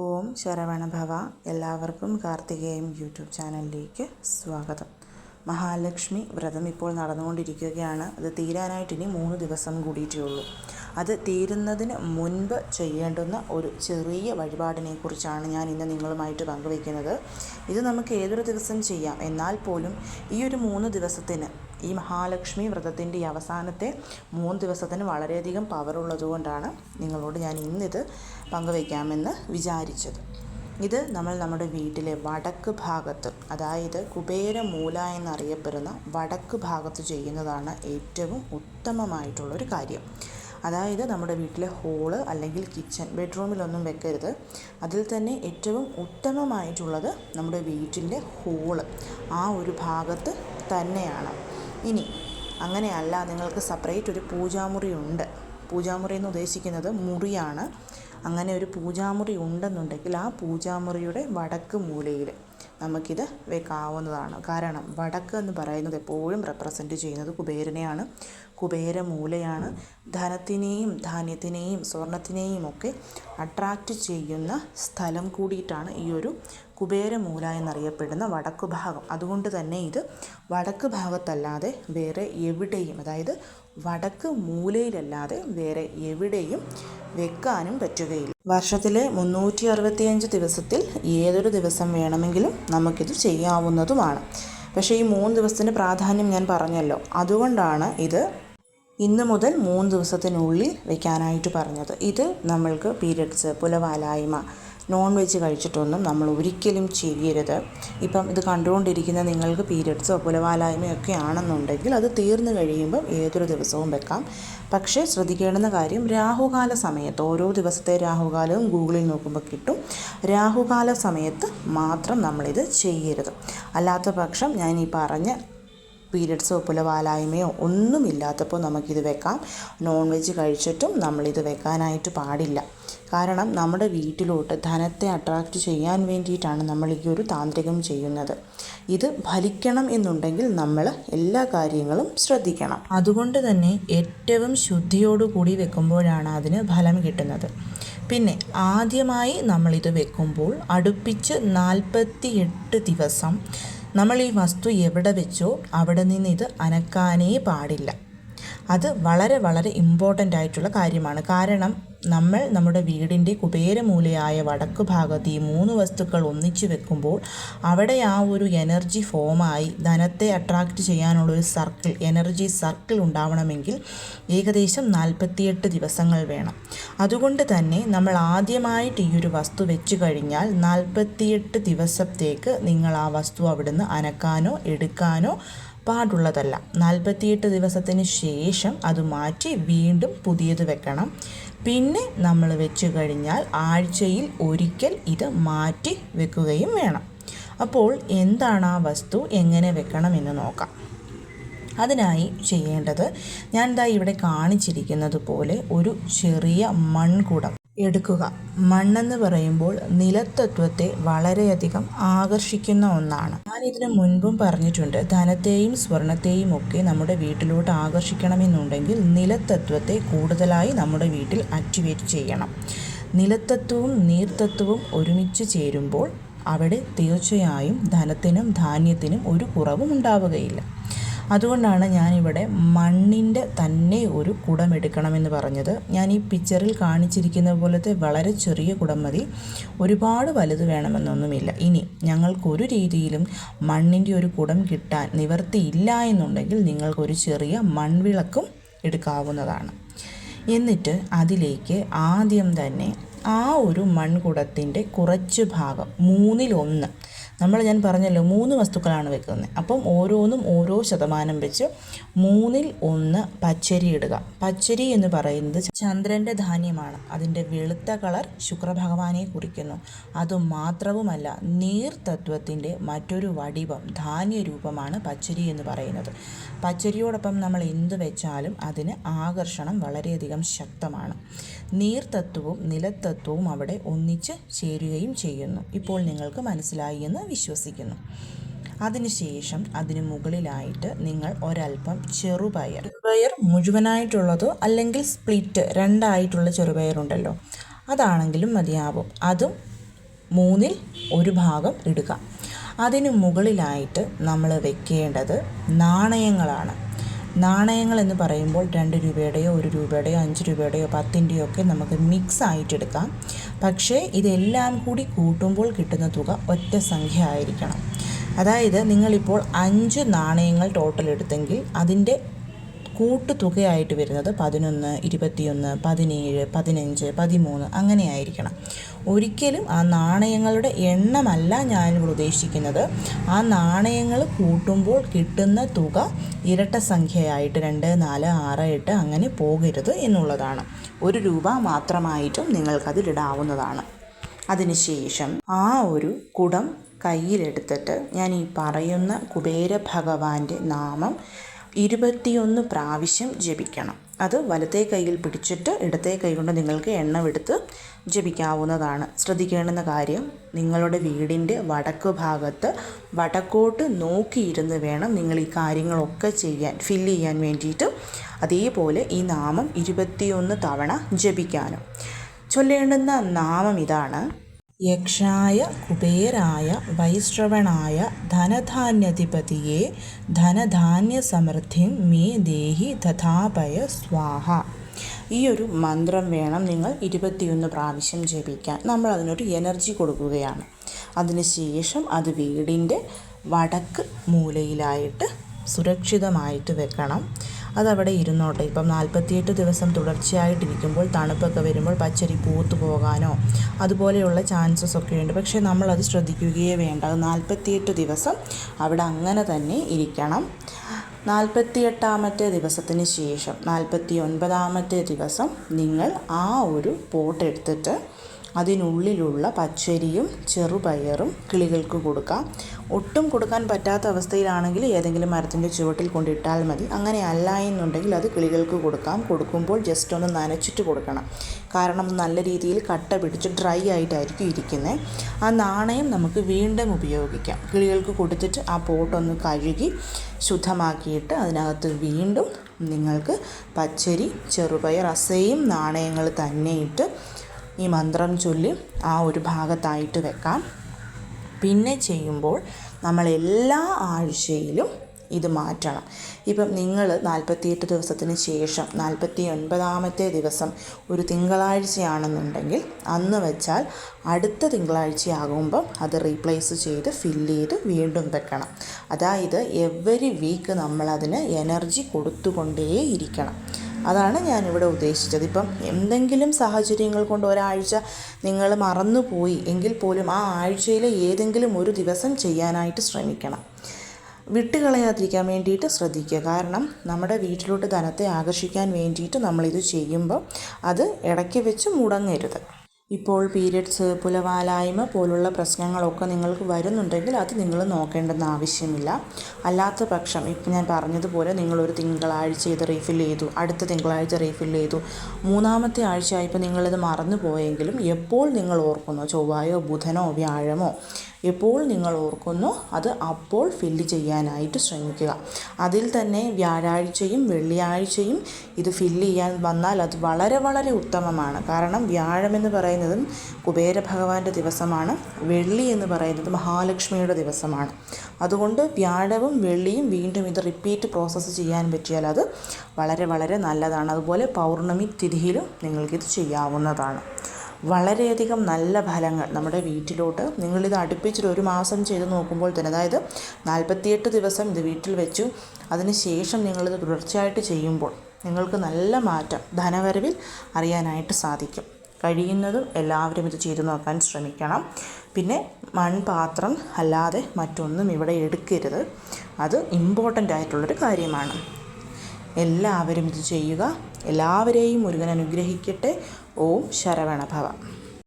ഓം ശരവണഭവ എല്ലാവർക്കും കാർത്തികേയം യൂട്യൂബ് ചാനലിലേക്ക് സ്വാഗതം. മഹാലക്ഷ്മി വ്രതം ഇപ്പോൾ നടന്നുകൊണ്ടിരിക്കുകയാണ്. അത് തീരാനായിട്ട് ഇനി മൂന്ന് ദിവസം കൂടിയിട്ടേ ഉള്ളൂ. അത് തീരുന്നതിന് മുൻപ് ചെയ്യേണ്ടുന്ന ഒരു ചെറിയ വഴിപാടിനെ കുറിച്ചാണ് ഞാൻ ഇന്ന് നിങ്ങളുമായിട്ട് പങ്കുവയ്ക്കുന്നത്. ഇത് നമുക്ക് ഏതൊരു ദിവസം ചെയ്യാം? എന്നാൽ പോലും ഈ ഒരു മൂന്ന് ദിവസത്തിന് ഈ മഹാലക്ഷ്മി വ്രതത്തിന്റെ ഈ അവസാനത്തെ മൂന്ന് ദിവസത്തിന് വളരെയധികം പവറുള്ളതുകൊണ്ടാണ് നിങ്ങളോട് ഞാൻ ഇന്നിത് പങ്കുവയ്ക്കാമെന്ന് വിചാരിച്ചത്. ഇത് നമ്മൾ നമ്മുടെ വീട്ടിലെ വടക്ക് ഭാഗത്ത് അതായത് കുബേരമൂല എന്നറിയപ്പെടുന്ന വടക്ക് ഭാഗത്ത് ചെയ്യുന്നതാണ് ഏറ്റവും ഉത്തമമായിട്ടുള്ളൊരു കാര്യം. അതായത് നമ്മുടെ വീട്ടിലെ ഹോൾ അല്ലെങ്കിൽ കിച്ചൺ ബെഡ്റൂമിലൊന്നും വെക്കരുത്. അതിൽ തന്നെ ഏറ്റവും ഉത്തമമായിട്ടുള്ളത് നമ്മുടെ വീട്ടിന്റെ ഹോൾ ആ ഒരു ഭാഗത്ത് തന്നെയാണ്. ഇനി അങ്ങനെയല്ല നിങ്ങൾക്ക് സെപ്പറേറ്റ് ഒരു പൂജാമുറി ഉണ്ട്. പൂജാമുറി എന്ന് ഉദ്ദേശിക്കുന്നത് മുറിയാണ്. അങ്ങനെ ഒരു പൂജാമുറി ഉണ്ടെന്നുണ്ടെങ്കിൽ ആ പൂജാമുറിയുടെ വടക്ക് മൂലയിൽ നമുക്കിത് വെക്കാവുന്നതാണ്. കാരണം വടക്ക് എന്ന് പറയുന്നത് എപ്പോഴും റെപ്രസെന്റ് ചെയ്യുന്നത് കുബേരനെയാണ്. കുബേരമൂലയാണ് ധനത്തിനെയും ധാന്യത്തിനെയും സ്വർണത്തിനെയും ഒക്കെ അട്രാക്റ്റ് ചെയ്യുന്ന സ്ഥലം കൂടിയിട്ടാണ് ഈ ഒരു കുബേരമൂല എന്നറിയപ്പെടുന്ന വടക്ക് ഭാഗം. അതുകൊണ്ട് തന്നെ ഇത് വടക്ക് ഭാഗത്തല്ലാതെ വേറെ എവിടെയും അതായത് വടക്ക് മൂലയിലല്ലാതെ വേറെ എവിടെയും വെക്കാനും പറ്റുകയില്ല. വർഷത്തിലെ മുന്നൂറ്റി അറുപത്തിയഞ്ച് ദിവസത്തിൽ ഏതൊരു ദിവസം വേണമെങ്കിലും നമുക്കിത് ചെയ്യാവുന്നതുമാണ്. പക്ഷേ ഈ മൂന്ന് ദിവസത്തിന്റെ പ്രാധാന്യം ഞാൻ പറഞ്ഞല്ലോ. അതുകൊണ്ടാണ് ഇത് ഇന്ന് മുതൽ മൂന്ന് ദിവസത്തിനുള്ളിൽ വെക്കാനായിട്ട് പറഞ്ഞത്. ഇത് നമ്മൾക്ക് പീരിയഡ്സ് പുലവാലായ്മ നോൺ വെജ് കഴിച്ചിട്ടൊന്നും നമ്മൾ ഒരിക്കലും ചെയ്യരുത്. ഇപ്പം ഇത് കണ്ടുകൊണ്ടിരിക്കുന്ന നിങ്ങൾക്ക് പീരിയഡ്സോ പുലവാലായ്മയോ ഒക്കെ ആണെന്നുണ്ടെങ്കിൽ അത് തീർന്നു കഴിയുമ്പം ഏതൊരു ദിവസവും വെക്കാം. പക്ഷേ ശ്രദ്ധിക്കേണ്ടുന്ന കാര്യം രാഹുകാല സമയത്ത് ഓരോ ദിവസത്തെ രാഹുകാലവും ഗൂഗിളിൽ നോക്കുമ്പോൾ കിട്ടും. രാഹുകാല സമയത്ത് മാത്രം നമ്മളിത് ചെയ്യരുത്. അല്ലാത്ത പക്ഷം ഞാൻ ഈ പറഞ്ഞ പീരിയഡ്സോ പുലവാലായ്മയോ ഒന്നുമില്ലാത്തപ്പോൾ നമുക്കിത് വെക്കാം. നോൺ വെജ് കഴിച്ചിട്ടും നമ്മളിത് വെക്കാനായിട്ട് പാടില്ല. കാരണം നമ്മുടെ വീട്ടിലോട്ട് ധനത്തെ അട്രാക്റ്റ് ചെയ്യാൻ വേണ്ടിയിട്ടാണ് നമ്മൾ ഈ ഒരു താന്ത്രികം ചെയ്യുന്നത്. ഇത് ഫലിക്കണം എന്നുണ്ടെങ്കിൽ നമ്മൾ എല്ലാ കാര്യങ്ങളും ശ്രദ്ധിക്കണം. അതുകൊണ്ട് തന്നെ ഏറ്റവും ശുദ്ധിയോടുകൂടി വെക്കുമ്പോഴാണ് അതിന് ഫലം കിട്ടുന്നത്. പിന്നെ ആദ്യമായി നമ്മളിത് വെക്കുമ്പോൾ അടുപ്പിച്ച് നാൽപ്പത്തി ദിവസം നമ്മൾ ഈ വസ്തു എവിടെ വെച്ചോ അവിടെ നിന്ന് ഇത് അനക്കാനേ പാടില്ല. അത് വളരെ വളരെ ഇമ്പോർട്ടന്റ് ആയിട്ടുള്ള കാര്യമാണ്. കാരണം നമ്മൾ നമ്മുടെ വീടിന്റെ കുബേരമൂലയായ വടക്ക് ഭാഗത്ത് ഈ മൂന്ന് വസ്തുക്കൾ ഒന്നിച്ചു വെക്കുമ്പോൾ അവിടെ ആ ഒരു എനർജി ഫോമായി ധനത്തെ അട്രാക്റ്റ് ചെയ്യാനുള്ള ഒരു സർക്കിൾ എനർജി സർക്കിൾ ഉണ്ടാവണമെങ്കിൽ ഏകദേശം നാൽപ്പത്തിയെട്ട് ദിവസങ്ങൾ വേണം. അതുകൊണ്ട് തന്നെ നമ്മൾ ആദ്യമായിട്ട് ഈ ഒരു വസ്തു വെച്ച് കഴിഞ്ഞാൽ നാൽപ്പത്തിയെട്ട് ദിവസത്തേക്ക് നിങ്ങൾ ആ വസ്തു അവിടുന്ന് അനക്കാനോ എടുക്കാനോ പാടുള്ളതല്ല നാൽപ്പത്തിയെട്ട് ദിവസത്തിന് ശേഷം അത് മാറ്റി വീണ്ടും പുതിയത് വെക്കണം. പിന്നെ നമ്മൾ വെച്ച് കഴിഞ്ഞാൽ ആഴ്ചയിൽ ഒരിക്കൽ ഇത് മാറ്റി വെക്കുകയും വേണം. അപ്പോൾ എന്താണ് ആ വസ്തു? എങ്ങനെ വെക്കണം എന്ന് നോക്കാം. അതിനായി ചെയ്യേണ്ടത് ഞാൻ ദാ ഇവിടെ കാണിച്ചിരിക്കുന്നത് പോലെ ഒരു ചെറിയ മൺകുടം. എടുക്കുക. മണ്ണെന്ന് പറയുമ്പോൾ നിലത്തത്വത്തെ വളരെയധികം ആകർഷിക്കുന്ന ഒന്നാണ്. ഞാൻ ഇതിനു മുൻപും പറഞ്ഞിട്ടുണ്ട് ധനത്തെയും സ്വർണത്തെയും ഒക്കെ നമ്മുടെ വീട്ടിലോട്ട് ആകർഷിക്കണമെന്നുണ്ടെങ്കിൽ നിലത്തത്വത്തെ കൂടുതലായി നമ്മുടെ വീട്ടിൽ ആക്ടിവേറ്റ് ചെയ്യണം. നിലത്തത്വവും നീർത്തത്വവും ഒരുമിച്ച് ചേരുമ്പോൾ അവിടെ തീർച്ചയായും ധനത്തിനും ധാന്യത്തിനും ഒരു കുറവും ഉണ്ടാവുകയില്ല. അതുകൊണ്ടാണ് ഞാനിവിടെ മണ്ണിന്റെ തന്നെ ഒരു കുടം എടുക്കണമെന്ന് പറഞ്ഞത്. ഞാൻ ഈ പിക്ചറിൽ കാണിച്ചിരിക്കുന്ന പോലത്തെ വളരെ ചെറിയ കുടം മതി. ഒരുപാട് വലുത് വേണമെന്നൊന്നുമില്ല. ഇനി ഞങ്ങൾക്കൊരു രീതിയിലും മണ്ണിന്റെ ഒരു കുടം കിട്ടാൻ നിവർത്തിയില്ല എന്നുണ്ടെങ്കിൽ നിങ്ങൾക്കൊരു ചെറിയ മൺവിളക്കും എടുക്കാവുന്നതാണ്. എന്നിട്ട് അതിലേക്ക് ആദ്യം തന്നെ ആ ഒരു മൺകുടത്തിന്റെ കുറച്ച് ഭാഗം മൂന്നിലൊന്ന് നമ്മൾ ഞാൻ പറഞ്ഞല്ലോ മൂന്ന് വസ്തുക്കളാണ് വെക്കുന്നത്. അപ്പം ഓരോന്നും ഓരോ ശതമാനം വെച്ച് മൂന്നിൽ ഒന്ന് പച്ചരി ഇടുക. പച്ചരി എന്ന് പറയുന്നത് ചന്ദ്രന്റെ ധാന്യമാണ്. അതിന്റെ വെളുത്ത കളർ ശുക്രഭഗവാനെ കുറിക്കുന്നു. അതുമാത്രവുമല്ല നീർ തത്വത്തിന്റെ മറ്റൊരു വടിവം ധാന്യരൂപമാണ് പച്ചരി എന്ന് പറയുന്നത്. പച്ചരിയോടൊപ്പം നമ്മൾ എന്ത് വെച്ചാലും അതിന് ആകർഷണം വളരെയധികം ശക്തമാണ്. നീർത്തത്വവും നിലത്തത്വവും അവിടെ ഒന്നിച്ച് ചേരുകയും ചെയ്യുന്നു. ഇപ്പോൾ നിങ്ങൾക്ക് മനസ്സിലായി എന്ന് വിശ്വസിക്കുന്നു. അതിനുശേഷം അതിന് മുകളിലായിട്ട് നിങ്ങൾ ഒരല്പം ചെറുപയർ. ചെറുപയർ മുഴുവനായിട്ടുള്ളതോ അല്ലെങ്കിൽ സ്പ്ലിറ്റ് രണ്ടായിട്ടുള്ള ചെറുപയറുണ്ടല്ലോ അതാണെങ്കിലും മതിയാവും. അതും മൂന്നിൽ ഒരു ഭാഗം ഇടുക. അതിന് മുകളിലായിട്ട് നമ്മൾ വെക്കേണ്ടത് നാണയങ്ങളാണ്. നാണയങ്ങൾ എന്ന് പറയുമ്പോൾ രണ്ട് രൂപയുടെയോ ഒരു രൂപയുടെയോ അഞ്ച് രൂപയുടെയോ പത്തിന്റെയോ ഒക്കെ നമുക്ക് മിക്സ് ആയിട്ടെടുക്കാം. പക്ഷേ ഇതെല്ലാം കൂടി കൂട്ടുമ്പോൾ കിട്ടുന്ന തുക ഒറ്റ സംഖ്യ ആയിരിക്കണം. അതായത് നിങ്ങളിപ്പോൾ അഞ്ച് നാണയങ്ങൾ ടോട്ടൽ എടുത്തെങ്കിൽ അതിന്റെ കൂട്ടുതുകയായിട്ട് വരുന്നത് പതിനൊന്ന് ഇരുപത്തിയൊന്ന് പതിനേഴ് പതിനഞ്ച് പതിമൂന്ന് അങ്ങനെയായിരിക്കണം. ഒരിക്കലും ആ നാണയങ്ങളുടെ എണ്ണമല്ല ഞാനിവിടെ ഉദ്ദേശിക്കുന്നത്. ആ നാണയങ്ങൾ കൂട്ടുമ്പോൾ കിട്ടുന്ന തുക ഇരട്ട സംഖ്യയായിട്ട് രണ്ട് നാല് ആറ് എട്ട് അങ്ങനെ പോകരുത് എന്നുള്ളതാണ്. ഒരു രൂപ മാത്രമായിട്ടും നിങ്ങൾക്കതിലിടാവുന്നതാണ് അതിനുശേഷം ആ ഒരു കുടം കയ്യിലെടുത്തിട്ട് ഞാൻ ഈ പറയുന്ന കുബേര ഭഗവാന്റെ നാമം ഇരുപത്തിയൊന്ന് പ്രാവശ്യം ജപിക്കണം. അത് വലത്തേ കൈയിൽ പിടിച്ചിട്ട് ഇടത്തേ കൈ കൊണ്ട് നിങ്ങൾക്ക് എണ്ണമെടുത്ത് ജപിക്കാവുന്നതാണ്. ശ്രദ്ധിക്കേണ്ടുന്ന കാര്യം നിങ്ങളുടെ വീടിന്റെ വടക്ക് ഭാഗത്ത് വടക്കോട്ട് നോക്കിയിരുന്ന് വേണം നിങ്ങൾ ഈ കാര്യങ്ങളൊക്കെ ചെയ്യാൻ ഫില്ല് ചെയ്യാൻ വേണ്ടിയിട്ട്. അതേപോലെ ഈ നാമം ഇരുപത്തിയൊന്ന് തവണ ജപിക്കാനും. ചൊല്ലേണ്ടുന്ന നാമം ഇതാണ്. യക്ഷായ കുബേരായ വൈശ്രവണായ ധനധാന്യധിപതിയെ ധനധാന്യ സമൃദ്ധിം മേ ദേഹി തഥാപയ സ്വാഹ. ഈ ഒരു മന്ത്രം വേണം നിങ്ങൾ ഇരുപത്തിയൊന്ന് പ്രാവശ്യം ജപിക്കാൻ. നമ്മൾ അതിനൊരു എനർജി കൊടുക്കുകയാണ്. അതിനുശേഷം അത് വീടിന്റെ വടക്ക് മൂലയിലായിട്ട് സുരക്ഷിതമായിട്ട് വെക്കണം. അതവിടെ ഇരുന്നോട്ടെ. ഇപ്പം നാൽപ്പത്തിയെട്ട് ദിവസം തുടർച്ചയായിട്ടിരിക്കുമ്പോൾ തണുപ്പൊക്കെ വരുമ്പോൾ പച്ചരി പൂത്തു പോകാനോ അതുപോലെയുള്ള ചാൻസസ് ഒക്കെ ഉണ്ട്. പക്ഷേ നമ്മളത് ശ്രദ്ധിക്കുകയേ വേണ്ട. അത് നാൽപ്പത്തിയെട്ട് ദിവസം അവിടെ അങ്ങനെ തന്നെ ഇരിക്കണം. നാൽപ്പത്തിയെട്ടാമത്തെ ദിവസത്തിന് ശേഷം നാൽപ്പത്തി ഒൻപതാമത്തെ ദിവസം നിങ്ങൾ ആ ഒരു പോട്ട് എടുത്തിട്ട് അതിനുള്ളിലുള്ള പച്ചരിയും ചെറുപയറും കിളികൾക്ക് കൊടുക്കാം. ഒട്ടും കൊടുക്കാൻ പറ്റാത്ത അവസ്ഥയിലാണെങ്കിൽ ഏതെങ്കിലും മരത്തിന്റെ ചുവട്ടിൽ കൊണ്ടിട്ടാൽ മതി. അങ്ങനെ അല്ല എന്നുണ്ടെങ്കിൽ അത് കിളികൾക്ക് കൊടുക്കാം. കൊടുക്കുമ്പോൾ ജസ്റ്റ് ഒന്ന് നനച്ചിട്ട് കൊടുക്കണം. കാരണം നല്ല രീതിയിൽ കട്ട പിടിച്ച് ഡ്രൈ ആയിട്ടായിരിക്കും ഇരിക്കുന്നത് ആ നാണയം നമുക്ക് വീണ്ടും ഉപയോഗിക്കാം. കിളികൾക്ക് കൊടുത്തിട്ട് ആ പോട്ടൊന്ന് കഴുകി ശുദ്ധമാക്കിയിട്ട് അതിനകത്ത് വീണ്ടും നിങ്ങൾക്ക് പച്ചരി ചെറുപയർ അസയും നാണയങ്ങൾ തന്നെ ഇട്ട് ഈ മന്ത്രം ചൊല്ലി ആ ഒരു ഭാഗത്തായിട്ട് വെക്കാം. പിന്നെ ചെയ്യുമ്പോൾ നമ്മൾ എല്ലാ ആഴ്ചയിലും ഇത് മാറ്റണം. ഇപ്പം നിങ്ങൾ നാൽപ്പത്തിയെട്ട് ദിവസത്തിന് ശേഷം നാൽപ്പത്തി ഒൻപതാമത്തെ ദിവസം ഒരു തിങ്കളാഴ്ചയാണെന്നുണ്ടെങ്കിൽ അന്ന് വെച്ചാൽ അടുത്ത തിങ്കളാഴ്ചയാകുമ്പം അത് റീപ്ലേസ് ചെയ്ത് ഫില്ല് ചെയ്ത് വീണ്ടും വെക്കണം. അതായത് എവരി വീക്ക് നമ്മളതിന് എനർജി കൊടുത്തുകൊണ്ടേ ഇരിക്കണം അതാണ് ഞാനിവിടെ ഉദ്ദേശിച്ചത്. ഇപ്പം എന്തെങ്കിലും സാഹചര്യങ്ങൾ കൊണ്ട് ഒരാഴ്ച നിങ്ങൾ മറന്നുപോയി എങ്കിൽ പോലും ആ ആഴ്ചയിലെ ഏതെങ്കിലും ഒരു ദിവസം ചെയ്യാനായിട്ട് ശ്രമിക്കണം. വിട്ടുകളയാതിരിക്കാൻ വേണ്ടിയിട്ട് ശ്രദ്ധിക്കുക. കാരണം നമ്മുടെ വീട്ടിലോട്ട് ധനത്തെ ആകർഷിക്കാൻ വേണ്ടിയിട്ട് നമ്മളിത് ചെയ്യുമ്പോൾ അത് ഇടയ്ക്ക് വെച്ച് മുടങ്ങരുത്. ഇപ്പോൾ പീരിയഡ്സ് പുലവാലായ്മ പോലുള്ള പ്രശ്നങ്ങളൊക്കെ നിങ്ങൾക്ക് വരുന്നുണ്ടെങ്കിൽ അത് നിങ്ങൾ നോക്കേണ്ടെന്ന് ആവശ്യമില്ല. അല്ലാത്ത പക്ഷം ഇപ്പം ഞാൻ പറഞ്ഞതുപോലെ നിങ്ങളൊരു തിങ്കളാഴ്ച ഇത് റീഫിൽ ചെയ്തു അടുത്ത തിങ്കളാഴ്ച റീഫിൽ ചെയ്തു. മൂന്നാമത്തെ ആഴ്ച ആയപ്പോൾ നിങ്ങളിത് മറന്നു പോയെങ്കിലും എപ്പോൾ നിങ്ങൾ ഓർക്കുന്നോ? ചൊവ്വായോ ബുധനോ വ്യാഴമോ? എപ്പോൾ നിങ്ങൾ ഓർക്കുന്നോ അത് അപ്പോൾ ഫില്ല് ചെയ്യാനായിട്ട് ശ്രമിക്കുക. അതിൽ തന്നെ വ്യാഴാഴ്ചയും വെള്ളിയാഴ്ചയും ഇത് ഫില്ല് ചെയ്യാൻ വന്നാൽ അത് വളരെ വളരെ ഉത്തമമാണ്. കാരണം വ്യാഴമെന്ന് പറയുന്നതും കുബേര ഭഗവാന്റെ ദിവസമാണ് വെള്ളി എന്ന് പറയുന്നത് മഹാലക്ഷ്മിയുടെ ദിവസമാണ്. അതുകൊണ്ട് വ്യാഴവും വെള്ളിയും വീണ്ടും ഇത് റിപ്പീറ്റ് പ്രോസസ്സ് ചെയ്യാൻ പറ്റിയാൽ അത് വളരെ വളരെ നല്ലതാണ്. അതുപോലെ പൗർണമി തിഥിയിലും നിങ്ങൾക്കിത് ചെയ്യാവുന്നതാണ്. വളരെയധികം നല്ല ഫലങ്ങൾ നമ്മുടെ വീട്ടിലോട്ട്. നിങ്ങളിത് അടുപ്പിച്ചിട്ട് ഒരു മാസം ചെയ്ത് നോക്കുമ്പോൾ തന്നെ അതായത് നാൽപ്പത്തിയെട്ട് ദിവസം ഇത് വീട്ടിൽ വെച്ചു. അതിനുശേഷം നിങ്ങളിത് തുടർച്ചയായിട്ട് ചെയ്യുമ്പോൾ നിങ്ങൾക്ക് നല്ല മാറ്റം ധനവരവിൽ അറിയാനായിട്ട് സാധിക്കും. കഴിയുന്നതും എല്ലാവരും ഇത് ചെയ്തു നോക്കാൻ ശ്രമിക്കണം. പിന്നെ മൺപാത്രം അല്ലാതെ മറ്റൊന്നും ഇവിടെ എടുക്കരുത്. അത് ഇമ്പോർട്ടന്റ് ആയിട്ടുള്ളൊരു കാര്യമാണ്. എല്ലാവരും ഇത് ചെയ്യുക. എല്ലാവരെയും മുരുകൻ അനുഗ്രഹിക്കട്ടെ. ഓം ശരവണഭവ.